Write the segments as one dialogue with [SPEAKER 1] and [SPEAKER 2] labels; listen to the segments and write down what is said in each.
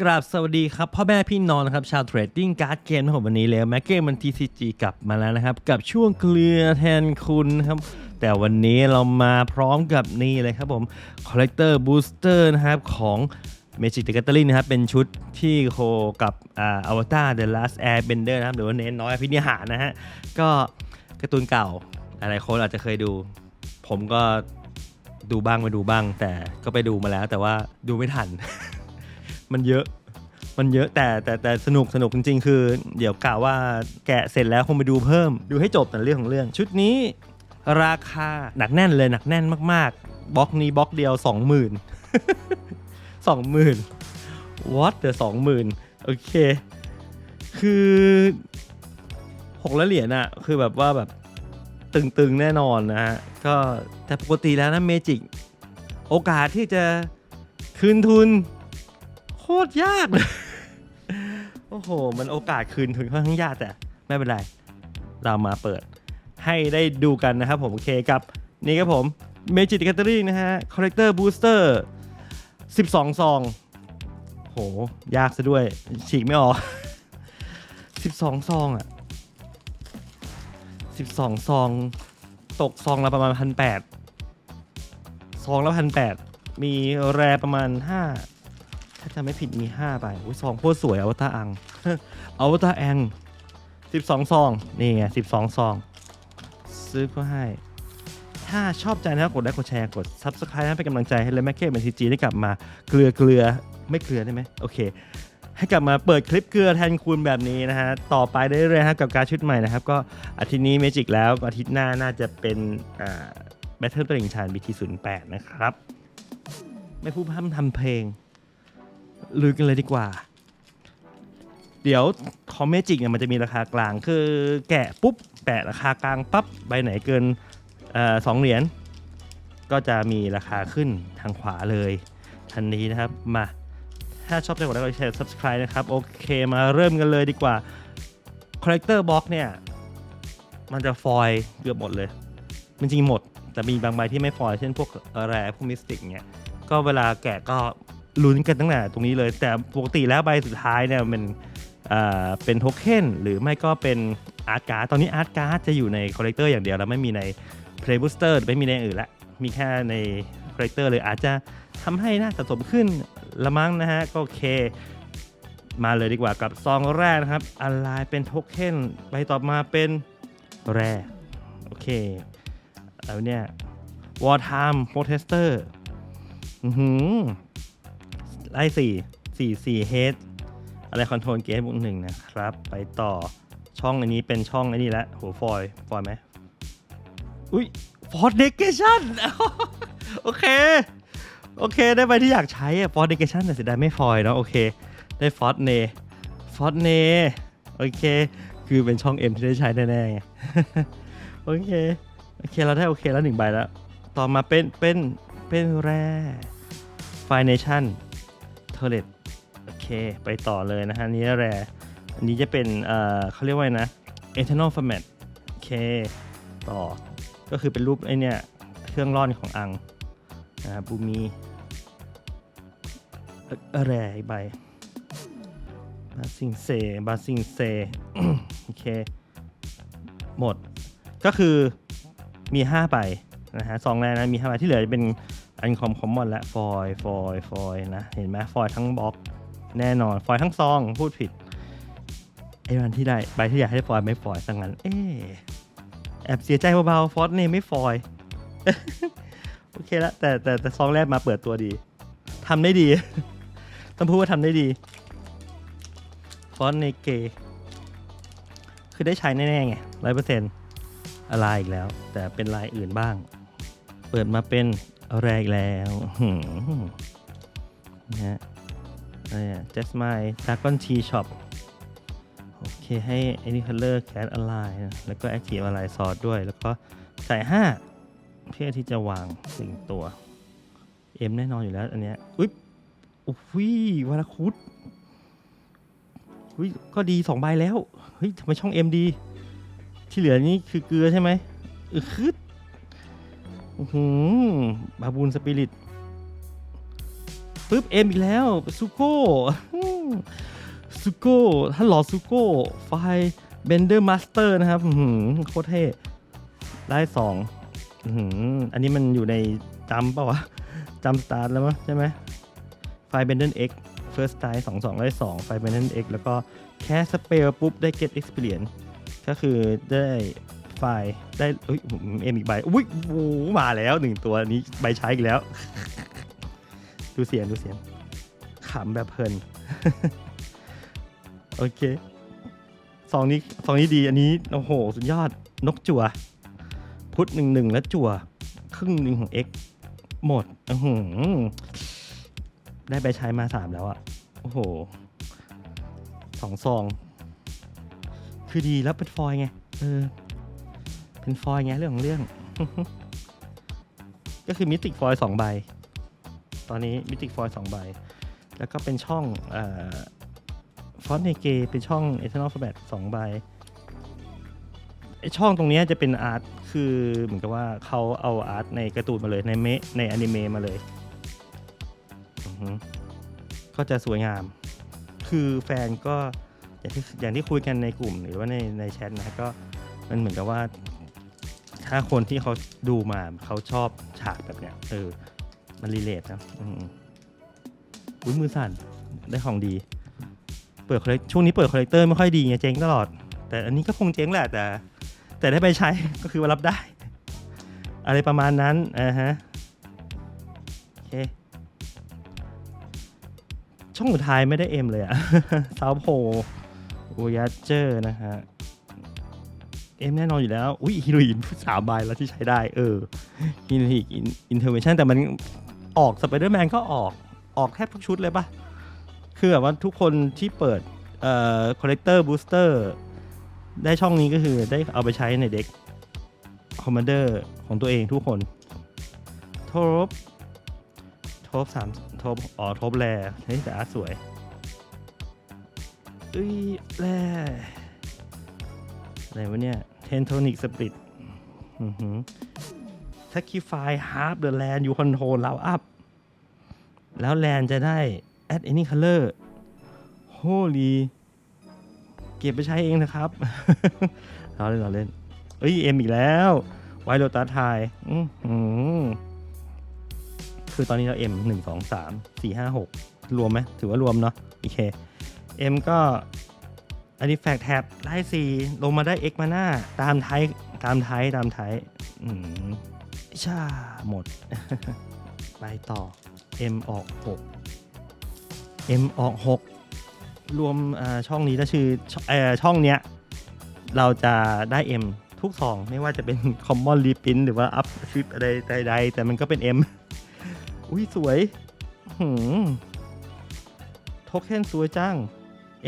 [SPEAKER 1] กราบสวัสดีครับพ่อแม่พี่น้องนะครับ ชาวเทรดดิ้งการ์ดเกมนะครับวันนี้เลยแม็กเกมมัน TCG กลับมาแล้วนะครับ กับช่วงเคลียร์แทนคุณครับ แต่วันนี้เรามาพร้อมกับนี่เลยครับผม Collector Booster นะครับของ Magic the Gathering นะครับ เป็นชุดที่โคกับอ่า Avatar The Last Airbender นะครับหรือว่าเน้นน้อยพินิหารนะฮะ ก็การ์ตูนเก่าหลายคนอาจจะเคยดู ผมก็ดูบ้างไม่ดูบ้าง แต่ก็ไปดูมาแล้ว แต่ว่าดูไม่ทัน มันเยอะ มันเยอะแต่แต่แต่สนุกสนุกจริง ๆ คือ เดี๋ยวกะว่าแกะเสร็จแล้วคงไปดูเพิ่ม ดูให้จบแต่เรื่องของเรื่อง ชุดนี้ราคาหนักแน่นเลยหนักแน่นมากๆบล็อกนี้บล็อกเดียว 20,000 20,000 what เดี๋ยว20,000 โอเค คือหกแล้วเหรียญอะคือแบบว่าแบบตึงๆ แน่นอนนะฮะ ก็แต่ปกติแล้วนะเมจิก โอกาสที่จะคืนทุน ตรยากเลย โอ้โห มันโอกาสคืนทุนค่อนข้างยากแต่ไม่เป็นไร เรามาเปิดให้ได้ดูกันนะครับผมโอเคกับ นี่ครับผม Magic g a t h e r i n g นะฮะ Collector Booster 12 ซอง โห ยากซะด้วย ฉีกไม่ออก 12 ซองอะ12 ซอง ตกซองละประมาณพันแปดซองละพันแปดมีแรประมาณ5ถ้าไม่ผิดมี 5 ไปอุ้ยซองโคตรสวยอวตารอังอวตารแอง12 ซอง นี่ไง 12 ซอง ซื้อก็ให้ ถ้าชอบใจนะครับ กดไลค์กดแชร์กด Subscribe นะเป็นกำลังใจให้เลยแม็กเก้เป็นทีจีได้กลับมาเกลือเกลือไม่เกลือได้ไหมโอเค ให้กลับมาเปิดคลิปเกลือแทนคุณแบบนี้นะฮะ ต่อไปได้เรื่อยๆครับกับการชุดใหม่นะครับ ก็อาทิตย์นี้เมจิกแล้วอาทิตย์หน้าน่าจะเป็นอ่า Battle ตลิ่งชัน BT08 นะครับ ไม่พูดพร่ำทำเพลง ลุยกันเลยดีกว่า เดี๋ยวคอมเมจิกเนี่ยมันจะมีราคากลาง คือแกะปุ๊บแปะราคากลางปั๊บใบไหนเกินออสองเหรียญก็จะมีราคาขึ้นทางขวาเลยทันนี้นะครับมาถ้าชอบใจกดไลค์กดแชร์ subscribe นะครับ โอเคมาเริ่มกันเลยดีกว่า Collector Box เนี่ยมันจะฟอยล์เกือบหมดเลยมันจริงหมด แต่มีบางใบที่ไม่ฟอยล์เช่นพวกแรพวกมิสติกเนี่ยก็เวลาแกะก็ ลุ้นกันตั้งแต่ตรงนี้เลย แต่ปกติแล้วใบสุดท้ายเนี่ยมันเป็นโทเค็นหรือไม่ก็เป็นอาร์ตการ์ดตอนนี้อาร์ตการ์ดจะอยู่ในคอลเลกเตอร์อย่างเดียวแล้วไม่มีใน Play Booster ไม่มีในอื่นละมีแค่ในคอลเลกเตอร์เลยอาจจะทำให้น่าสะสมขึ้นละมั้งนะฮะ ก็โอเค มาเลยดีกว่ากับซองแรกนะครับอะไรเป็นโทเค็นใบต่อมาเป็นแร่โอเค แล้วเนี่ย War Time Protester อือหือ ไล่สี่สี่สี่เฮดอะไรคอนโทรลเกมบุกหนึ่งนะครับ ไปต่อช่องอันนี้เป็นช่องอันนี้ละโหฟอยฟอยไหมอุ้ยฟอร์ดเดเกชันโอเค โอเค ได้ไปที่อยากใช้อะฟอร์ดเดเกชันแต่เสียดายไม่ฟอยเนาะโอเค ได้ฟอร์ดเนฟอร์ดเนโอเค คือเป็นช่อง M ที่ได้ใช้แน่ๆไงโอเค โอเค เราได้โอเคแล้วหนึ่งใบแล้ว ต่อมาเป็นเป็นเป็นแร่ไฟเนชั่น เทเลตโอเค ไปต่อเลยนะฮะอันนี้แร่อันนี้จะเป็นเอ่อเขาเรียกว่านะ eternal format โอเค ต่อ ก็คือเป็นรูปไอเนี่ยเครื่องร่อนของอังนะบูมีแร่อีกใบาซิงเซบาซิงเซโอเค หมด ก็คือมี 5 ใบนะฮะซองแรกนะมี 5 ใบที่เหลือจะเป็น อันคอมคอมมอนและฟอยฟอยฟอยนะ เห็นไหมฟอยทั้งบล็อก แน่นอน ฟอยทั้งซอง พูดผิดไอ้วันที่ได้ใบที่อยากให้ฟอยไม่ฟอยสังงั้น เอ๊แอบเสียใจเบาๆฟอสเนมไม่ฟอย โอเคละแต่แต่แต่ซองแรกมาเปิดตัวดีทำได้ดี ต้องพูดว่าทำได้ดีฟอนเนเกคือได้ใช้แน่ๆไงร้อยเปอร์เซ็นต์ลายอีกแล้ว แต่เป็นลายอื่นบ้าง เปิดมาเป็น แรกแล้วนะฮะอะไรอะ just my dragon tea shop โอเค ให้ไอ้นี่ color cat align นะแล้วก็ active align ซอสด้วย แล้วก็ใส่5เพื่อที่จะวางสิ่งตัว เอ็มแน่นอนอยู่แล้ว อันเนี้ยอุ๊ยอุ้ยวาราคุดอุ้ยก็ดีสองใบแล้ว เฮ้ยทำไมช่องเอ็มดี ที่เหลือนี่คือเกลือใช่ไหมออคืด หืบาบูนสปิริตปึ๊บเอ็มอีกแล้วซูโก้ซูโก้ท่าหลอซูโก้ไฟเบนเดอร์มาสเตอร์นะครับหือโคตรเท่ได้สองหืมอันนี้มันอยู่ในจำเปล่าวะจำสตาร์ทแล้วมั้งใช่ไหมไฟเบนเดอร์เอ็กเฟิร์สไตล์สองสองได้สองไฟเบนเดอร์เอ็กแล้วก็แค่สเปลปุ๊บได้ get experience ก็คือได้ ไฟล์ได้เอ้ยเอ็มอีกใบอุ้ยโอ้โหมาแล้วหนึ่งตัวนี้ใบใช้อีกแล้ว ดูเสียงดูเสียงขำแบบเพลิน โอเคสองนี้สองนี้ดีอันนี้โอ้โห สุดยอดนกจั่วพุทธหนึ่งหนึ่งแล้วจั่วครึ่งหนึ่งของ X หมดอื้อหือได้ไปใช้มาสามแล้วอะโอ้โหสองซอง คือดีแล้วเป็นฟอย์ไง เออ เป็นฟอยล์ไงเรื่องของเรื่อง ก็คือมิติฟอยล์สองใบ ตอนนี้มิติฟอยล์สองใบ แล้วก็เป็นช่องฟอนต์ในเกเป็นช่อง Eternal Format สองใบไอช่องตรงนี้จะเป็นอาร์ตคือเหมือนกับว่าเขาเอาอาร์ตในการ์ตูนมาเลยในเมะในอนิเมะมาเลยก็จะสวยงาม คือแฟนก็อย่างที่อย่างที่คุยกันในกลุ่มหรือว่าในในแชทนะก็มันเหมือนกับว่า ถ้าคนที่เขาดูมาเขาชอบฉากแบบเนี้ยเออ มันรีเลทนะอืมอุ้ยมือสั่นได้ของดี เปิดคอลเลกช่วงนี้เปิดคอลเลกเตอร์ไม่ค่อยดีไงเจ๊งตลอด แต่อันนี้ก็คงเจ๊งแหละแต่ แต่ได้ไปใช้ ก็คือว่ารับได้ อะไรประมาณนั้นอ่าฮะโอเคช่องสุดท้ายไม่ได้เอ็มเลยอะซาวโพโอยาเจอร์นะฮะ เอ็มแน่นอนอยู่แล้ว อุ้ยฮิโรอีนสามใบแล้วที่ใช้ได้ เออฮิโรอีนอินเทอร์เวชั่นแต่มันออกสไปเดอร์แมนก็ออกออกแทบทุกชุดเลยปะคือแบบว่าทุกคนที่เปิดเอ่อคอลเลกเตอร์บูสเตอร์ได้ช่องนี้ก็คือได้เอาไปใช้ในเด็กคอมมานเดอร์ของตัวเองทุกคนโทบโทบสามโทบอ๋อโทบแรเฮ้ยแต่อาร์ตสวยอุ้ยแร อะไรวะเนี่ยเทนโทนิกสปริตอือหือ sacrifice half the land you control แล้ว up แล้วแลนจะได้ add any color holy เก็บไปใช้เองนะครับเราเล่นเราเล่น เอ้ย เอ็มอีกแล้ว ไวโรตัสไทยอือคือตอนนี้เราเอ็มหนึ่งสองสามสี่ห้าหกรวมไหมถือว่ารวมเนาะโอเคเอ็มก็ อันนี้แฟกแท็บไล่สีลงมาได้ X มาหน้า ตามไทยตามไทยตามไทยอืมชาหมด ไปต่อ M ออก 6 M ออก 6 รวมอ่าช่องนี้ถ้าชื่อช่องเออช่องเนี้ย เราจะได้ M ทุกซองไม่ว่าจะเป็น Common Reprint หรือว่า Up Ship อะไรใดๆ แต่มันก็เป็น M อุ้ยสวยหืมโทเค็นสวยจัง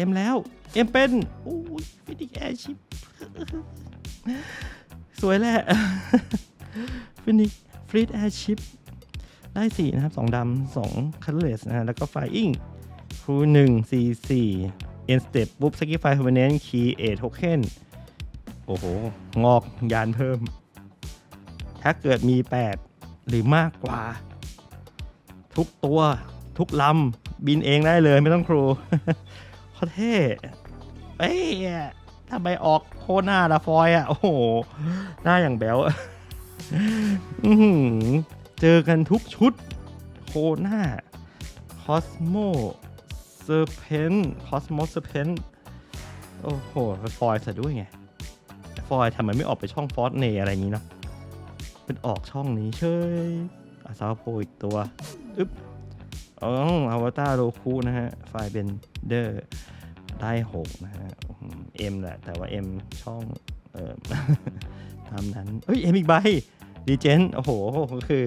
[SPEAKER 1] M แล้ว M เป็นอุ้ยฟินิกแอร์ชิปสวยแหละฟินิกฟรีดแอร์ชิปได้สี่นะครับสองดำสองคัลเลสนะฮะแล้วก็ไฟอิงครูหนึ่งสี่สี่เอ็นสเต็ปปุ๊บสกิฟไฟเพอร์เนนต์คีเอทโทเค็นโอ้โห งอกยานเพิ่ม ถ้าเกิดมี 8 หรือมากกว่า ทุกตัวทุกลำบินเองได้เลยไม่ต้องครูโคตรเท่ เอ้ยถ้าไปออกโคหน้าละฟอยอะ โอ้โห หน้าอย่างแบวเจอกันทุกชุด โคหน้าคอสโมเซอร์เพนคอสโมเซอร์เพนโอ้โห ฟอยซะด้วยไง ฟอยทำไมไม่ออกไปช่องฟอสเนอะไรอย่างนี้เนอะเป็นออกช่องนี้เชยอาซาโพอีกตัว อึ๊บอ๋ออวตารโรคุนะฮะ ไฟเป็นเดอร์ ได้หกนะฮะเอ็มแหละ แต่ว่าเอ็มช่องเอ่อตามนั้นเฮ้ยเอ็มอีกใบดีเจนโอ้โหคือ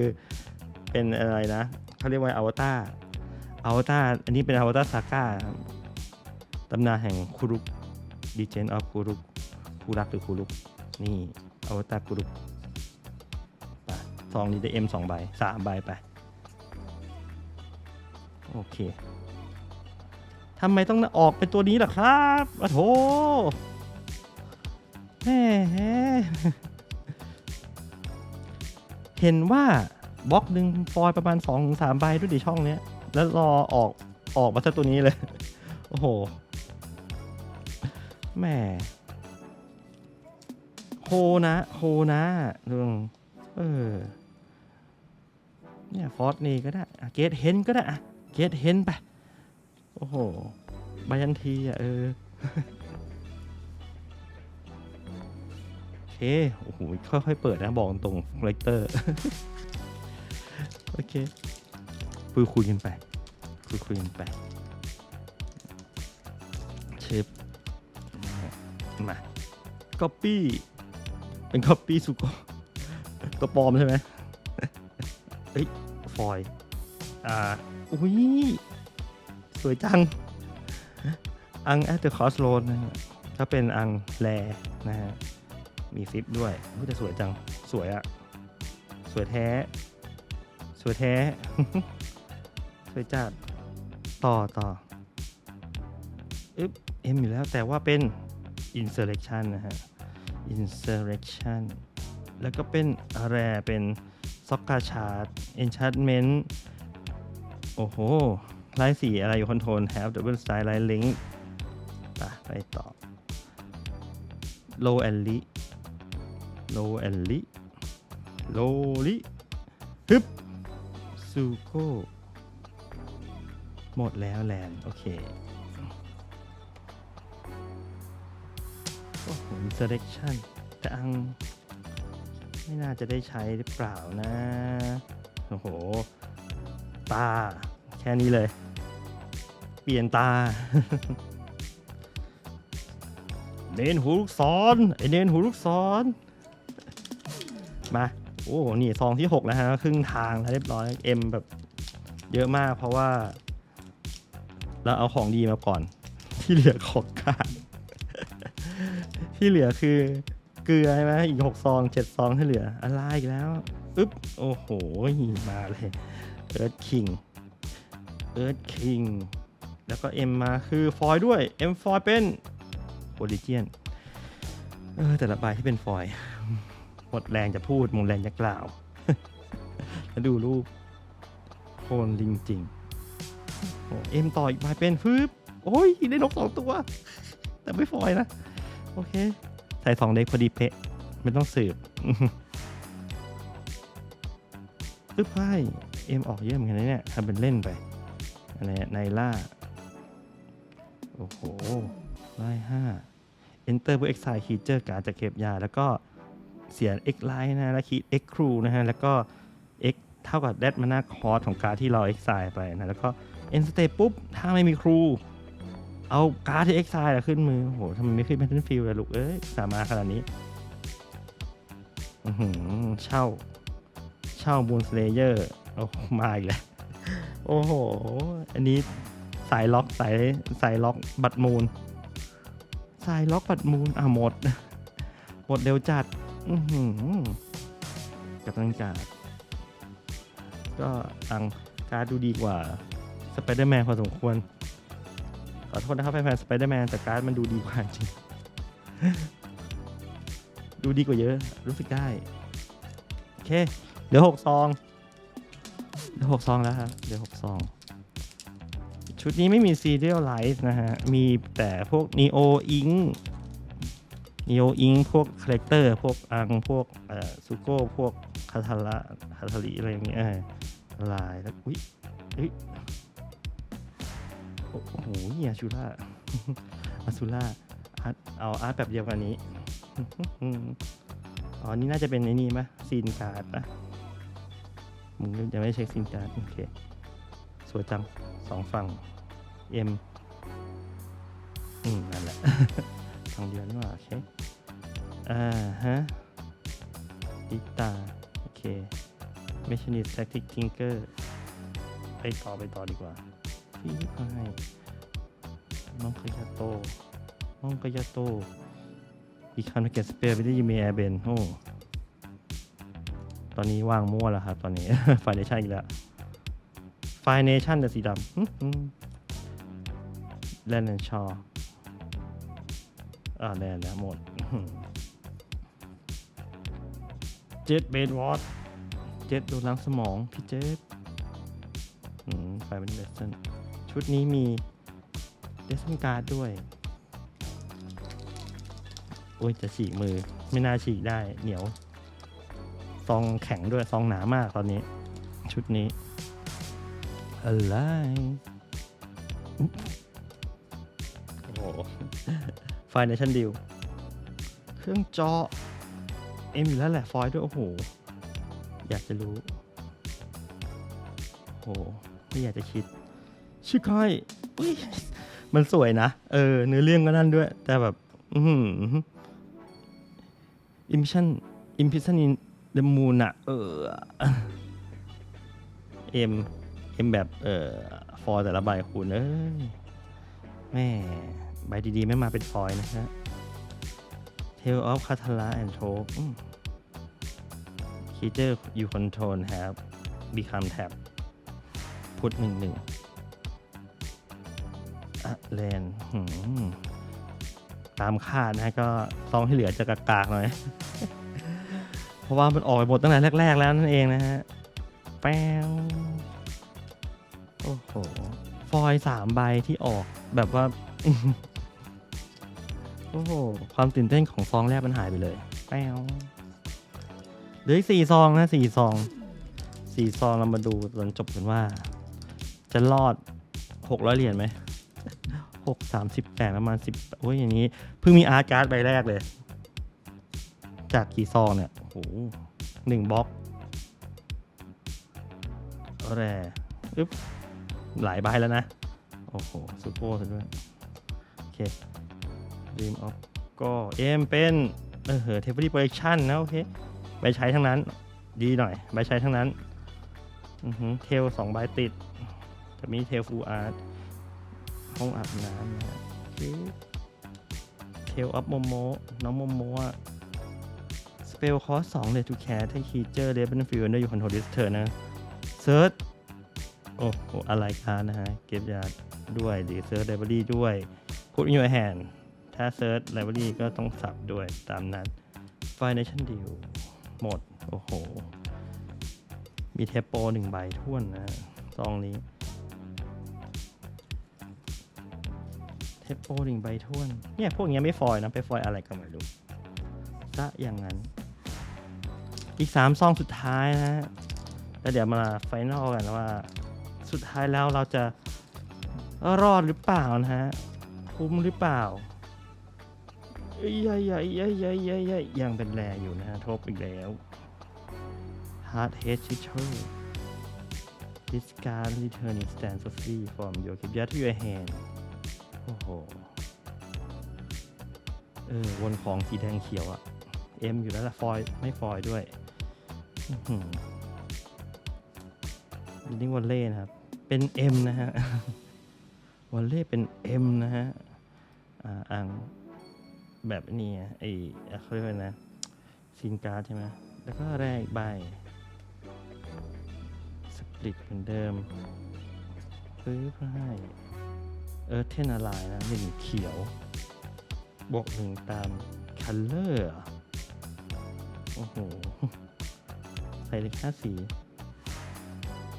[SPEAKER 1] เป็นอะไรนะเขาเรียกว่าอวตารอวตารอันนี้เป็นอวตารซาก้าตำนานแห่งคุรุกดีเจนออฟคุรุกคูรักหรือคุรุกนี่อวตารคุรุกซองนี้ได้เอ็มสองใบสามใบไป โอเค ทำไมต้องออกเป็นตัวนี้ล่ะครับโอ้โถแหมเห็นว่าบล็อกหนึ่งฟอยประมาณ2อถึงสใบด้วยดิช่องเนี้ย แล้วรอออกออกมาซะตัวนี้เลย โอ้โหแหม่โคนะโคนะเรื่องเออเนี่ยฟอสนี่ก็ได้เกตเฮนก็ได้อะเกตเฮนไป อ้โหบายันทีอะเออโอเคโอ้โหค่อยๆเปิดนะบอกตรงเลกเตอร์ โอเคคุยคุยกันไปคุยคุยกันไปเชฟมาก๊อปปี้เป็นก๊อปปี้สุโกตัวปลอมใช่ไหมเฮ้ย ฟอย อ่า อุ้ย สวยจัง อังแอตเดอร์คอสโลนนะฮะถ้าเป็นอังแลนะฮะ มีซิปด้วยอุ๊ยแต่สวยจัง สวยอะสวยแท้ สวยแท้ สวยจัด ต่อต่ออึ๊บเอ็มอยู่แล้วแต่ว่าเป็น insurrection นะฮะ insurrection แล้วก็เป็นอะไรเป็นซ็อกกาชาร์ด enchantment โอ้โห ไล่สีอะไรอยู่คอนโทรล have double style line link ไปไปต่อ low and li low and li low li ฮึบซูโกหมดแล้วแลนโอเคโอ้โห selection แต่อัง ไม่น่าจะได้ใช้หรือเปล่านะ โอ้โห ตา ค่นี้เลย เปลี่ยนตา เน้นหูลูกศรไอเน้นหูลูกศรมาโอ้นี่ซองที่ 6 แล้วฮะครึ่งทางแล้วเรียบร้อยเอ็มแบบเยอะมากเพราะว่า เราเอาของดีมาก่อน ที่เหลือของกลารที่เหลือคือเกลือใช่ไหมอีกหกซองเจ็ดซองที่เหลือ อะไรอีกแล้ว อึ๊บ โอ้โห มาเลยเอิร์ธคิง เอิร์ธคิงแล้วก็เอ็มมาคือฟอยด้วยเอ็มฟอยเป็นโ o ลิเจียนเออแต่ละใบที่เป็นฟอยล์หมดแรงจะพูดหมดแรงจะกล่าว แล้วดูรูปโคนจริงๆโอ้เอ็มต่ออีกใบเป็นฟึบโอ้ยได้นกสองตัว แต่ไม่ฟอยล์นะ โอเค ใส่สองเด็กพอดีเป๊ะไม่ต้องสืบปึ๊บไพ่เอ็มออกเยอะเหมือนกันเนี่ยทำเป็นเล่นไป อะไรไนล่า โอ้โหไล่ห้า enter เพื่อ exile creature การจากเก็บยา แล้วก็เสีย x line นะแล้วคีด x crew นะฮะ แล้วก็ x เท่ากับ dead mana cost ของการที่เรา exile ไปนะ แล้วก็ end state ปุ๊บ ถ้าไม่มีครู เอาการ์ที่ exile ขึ้นมือ โอ้โหทำไมไม่ขึ้น battlefield เลยลูก เอ้ย สามารถขนาดนี้เช่า เช่า moon slayer โอ้มาอีกแล้ว โอ้โห อันนี้สายล็อกสายสายล็อกบัตรมูล สายล็อกบัตรมูลอะหมด หมดเร็วจัด อืกับตังการดก็อังการดดูดีกว่าสไปเดอร์แมนพอสมควร ขอโทษนะครับแฟนๆสไปเดอร์แมนแต่การ์ดมันดูดีกว่าจริง ดูดีกว่าเยอะ รู้สึกได้ โอเค เหลือหกซอง หลือหกซองแล้วครับเหลือหกซอง ชุดนี้ไม่มี Serial Light นะฮะ มีแต่พวก Neo Ink Neo Ink พวกคาแรคเตอร์ พวกอัง พวกเอ่อซูโก้พวกคาทาระคาทาริอะไรอย่างเงี้ยเออลายแล้วอุ้ยอุ้ยโอ้โหอาชูล่าอาซูล่าอาร์ตเอาอาร์ตแบบเดียวกันนี้อ๋อนี่น่าจะเป็นไอ้นี่ไหมซีนการ์ดปะ มึงยังไม่เช็คซีนการ์ดโอเค สวยจังสองฝั่ง M อืม นั่นแหละฝั่งเดียวนี่หว่าโอเค อ่าฮะดิตา โอเคไม่ชนิสแท็กติกทิงเกอร์ ไปต่อไปต่อดีกว่าพี่ให้น้องขยาโตน้องขยาโตอีกคันเกตสเปรย์ไม่ได้ยิมีแอร์เบนโอ้ ตอนนี้วางมั่วแล้วครับ ตอนนี้ไฟเนชั่นอีกแล้วไฟเนชั่นแต่สีดำแลนด์ชออ่าแลนแล้วหมดเจ็ดเบดวอตเจ็ดดูล้างสมองพี่เจ็ดไฟเป็นเบส Watson ชุดนี้มีเดซันการ์ดด้วยโอ้ยจะฉีกมือไม่น่าฉีกได้เหนียว ซองแข็งด้วยซองหนามากตอนนี้ ชุดนี้ อะไรโอ้โหไฟในชั้นดิว เครื่องจอ เอ็มอยู่แล้วแหละฟอยล์ด้วยโอ้โห อยากจะรู้ โอ้โหไม่อยากจะคิดชื่อยมันสวยนะ เออ เนื้อเรื่องก็นั่นด้วย แต่แบบ อือหืออิมพิชันอิมพิชันอิน เดมูนอะเออเอ็มเอ็มแบบเออฟอยล์แต่ละใบคุณเอ้ยแม่ใบดีๆ ไม่มาเป็นฟอยล์นะฮะ Tale of Katala and t o k Creature you control have become tap พุทหนึ่งหนึ่งอะแลนหืมตามคาดนะก็ซองที่เหลือจะกากๆหน่อย เพราะว่ามันออกไปหมดตั้งแต่แรก ๆ แล้วนั่นเองนะฮะ แป้วโอ้โห ฟอยล์สามใบที่ออกแบบว่า โอ้โห ความตื่นเต้นของซองแรกมันหายไปเลย แป้วเหลืออีกสี่ซองนะสี่ซองสี่ซองเรามาดูตอนจบกันว่า จะรอดหกร้อยเหรียญไหมหกสามสิบแปดประมาณสิบโอ้ยอย่างนี้ เพิ่งมีอาร์ตการ์ดใบแรกเลย จากกี่ซองเนี่ย โอ้หนึ่งบล็อกแร่อึ๊บหลายใบแล้วนะ โอ้โหซูเปอร์ซะด้วย โอเค Dream of ก็เอ็มเป็นเออเหอะเทป r ีโปร c คชั่นนะโอเคใบใช้ทั้งนั้น ดีหน่อยใบใช้ทั้งนั้นอือหือเทลสองใบติดจะมีเทลฟูอาร์ตห้องอาบน้ำนะเทลอัพโมโมน้องโมโมะ ปลคอสสองเลยทูแคร์ให้คีเจอร์เดบันฟิลได้อยู่คอนโทรลิสเทอร์นะเซิร์ชโอ้โหอะไรคะนะฮะ เก็บยาด้วยดีเซิร์ชไลบรารีด้วยพูด in your hand ถ้าเซิร์ชไลบรารีก็ต้องสับด้วยตามนั้นไฟในชั้นดิวหมด โอ้โห มีเทปโปหนึ่งใบท่วนนะซองนี้ เทปโปหนึ่งใบท่วน เนี่ย พวกเนี้ยไม่ฟอยนะ ไปฟอยอะไรก็ไม่รู้ซะอย่างนั้น อีกสามซองสุดท้ายนะฮะแล้วเดี๋ยวมาไฟนอลกันว่า สุดท้ายแล้วเราจะรอดหรือเปล่านะฮะคุ้มหรือเปล่าใหญ่ใหญ่ใหญ่ใหญ่ใหญ่ใหญ่ยังเป็นแรอยู่นะฮะทบอีกแล้ว Hard Head Teacher Discard Returning Stand Softly from your graveyard to your hand โอ้โห เออ วนของสีแดงเขียวอะเอ็มอยู่แล้วละฟอยล์ไม่ฟอยล์ด้วย ลินิ่งวอลเล่นะครับ เป็น M นะฮะ วอลเล่เป็น M นะฮะอ่าอ่างแบบนี้ไอ้เขาเรียกว่านะ ซินการ์ดใช่ไหม แล้วก็แรกใบ สปริตเหมือนเดิมซื้อเพื่อให้เออเทนอะไรนะหนึ่งเขียว บวกหนึ่งตามคัลเลอร์ โอ้โห ส่เล็กห้าสี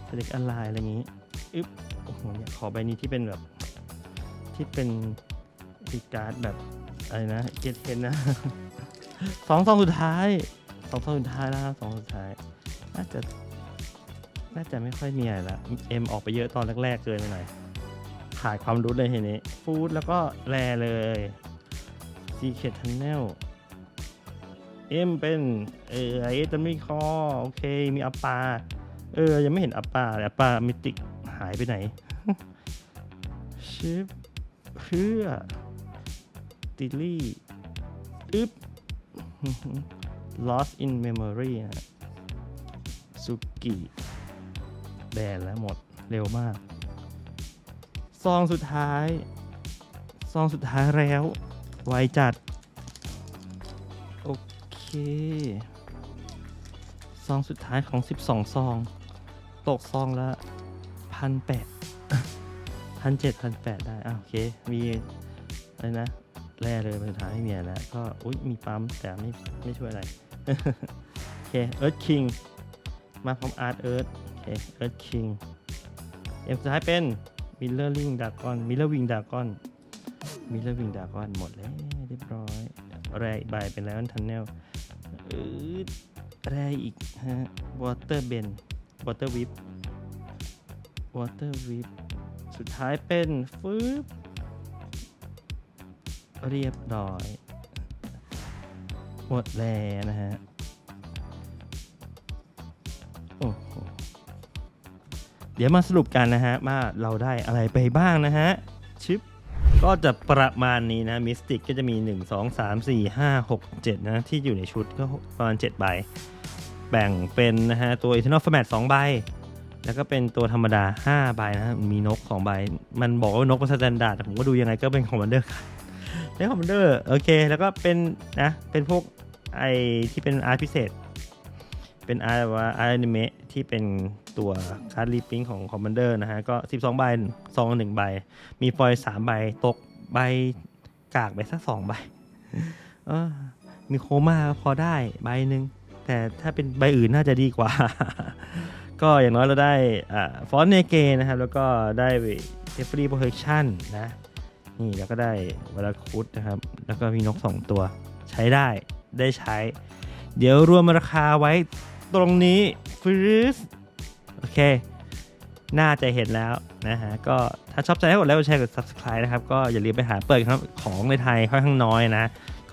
[SPEAKER 1] ใส่เล็กอะไรอะไรอย่างนี้อึ๊บโอ้โหเนี่ยขอใบนี้ที่เป็นแบบที่เป็นอีการ์ดแบบอะไรนะเกตเทนนะสองซองสุดท้ายสองซองสุดท้ายแล้วครับสองสุดท้ายน่าจะน่าจะไม่ค่อยมีอะไรละเอ็มออกไปเยอะตอนแรกๆเกินไปหน่อยขาดความรู้เลยทีนี้ ฟู้ดแล้วก็แรเลย Secret Tunnel เเอ็มเป็นเออไอ้ตันมีคอโอเค มีอัปปาเออ ยังไม่เห็นอัปปาเลยอัปปามิติกหายไปไหนชิปเพื่อติลี่อึ๊บ lost in memory นะสุกิแบนแล้วหมดเร็วมาก ซองสุดท้าย ซองสุดท้ายแล้ว ไวจัด ซองสุดท้ายของ 12 ซอง ตกซองละพันแปดพันเจ็ดพันแปดได้อะโอเค มีอะไรนะ แร่เลยสุดท้ายไม่มีแล้ว ก็ อุ้ยมีปั๊ม แต่ไม่ ไม่ช่วยอะไร โอเค เอิร์ธคิง มาพร้อมอาร์ตเอิร์ธโอเค เอิร์ธคิงเกมสุดท้ายเป็นมิลเลอร์ลิงดากอนมิลเลอร์วิงดากอนมิลเลอร์วิงดากอนหมดแล้วเรียบร้อย แรอีกใบเป็นแล้วทันเนล ออแรอีกฮะวอเตอร์เบนวอเตอร์วิปวอเตอร์วิปสุดท้ายเป็นฟืบเรียบร้อย หมดแล้วนะฮะ โอ้โห เดี๋ยวมาสรุปกันนะฮะ ว่าเราได้อะไรไปบ้างนะฮะ ชิป ก็จะประมาณนี้นะมิสติกก็จะมี 1 2 3 4 5 6 7 นะ ที่อยู่ในชุดก็ประมาณ 7 ใบ แบ่งเป็นนะฮะ ตัว Eternal Format 2 ใบ แล้วก็เป็นตัวธรรมดา 5 ใบนะ มีนก 2 ใบ มันบอกว่านกเป็นสแตนดาร์ดแต่ผมก็ดูยังไงก็เป็นคอมมานเดอร์ได้คอมมานเดอร์ โอเค แล้วก็เป็นนะ เป็นพวกไอที่เป็นอาร์ตพิเศษ เป็นอาร์ตว่าอาร์ตอนิเมะที่เป็น ตัวการ์ดรีปิ้งของคอมมานเดอร์นะฮะ ก็ 12 ใบซองหนึ่งใบ มีฟอยล์สามใบ ตกใบกากไปสักสองใบเออมีโคม่าพอได้ใบหนึ่งแต่ถ้าเป็นใบอื่นน่าจะดีกว่า ก็อย่างน้อยเราได้ฟอนเนเกนะครับ แล้วก็ได้เทฟรีโปรเทคชั่นนะ นี่แล้วก็ได้เวลาคุดนะครับ แล้วก็มีนก 2 ตัว ใช้ได้ได้ใช้ เดี๋ยวรวมราคาไว้ตรงนี้ฟรีส โอเค น่าจะเห็นแล้วนะฮะ ก็ถ้าชอบใจให้กดไลค์กดแชร์กด subscribe นะครับ ก็อย่าลืมไปหาเปิดครับของในไทยค่อนข้างน้อยนะ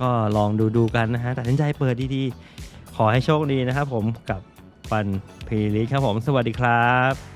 [SPEAKER 1] ก็ลองดูดูกันนะฮะตัดสินใจเปิดดีๆ ขอให้โชคดีนะครับผมกับปันพีลิครับผม สวัสดีครับ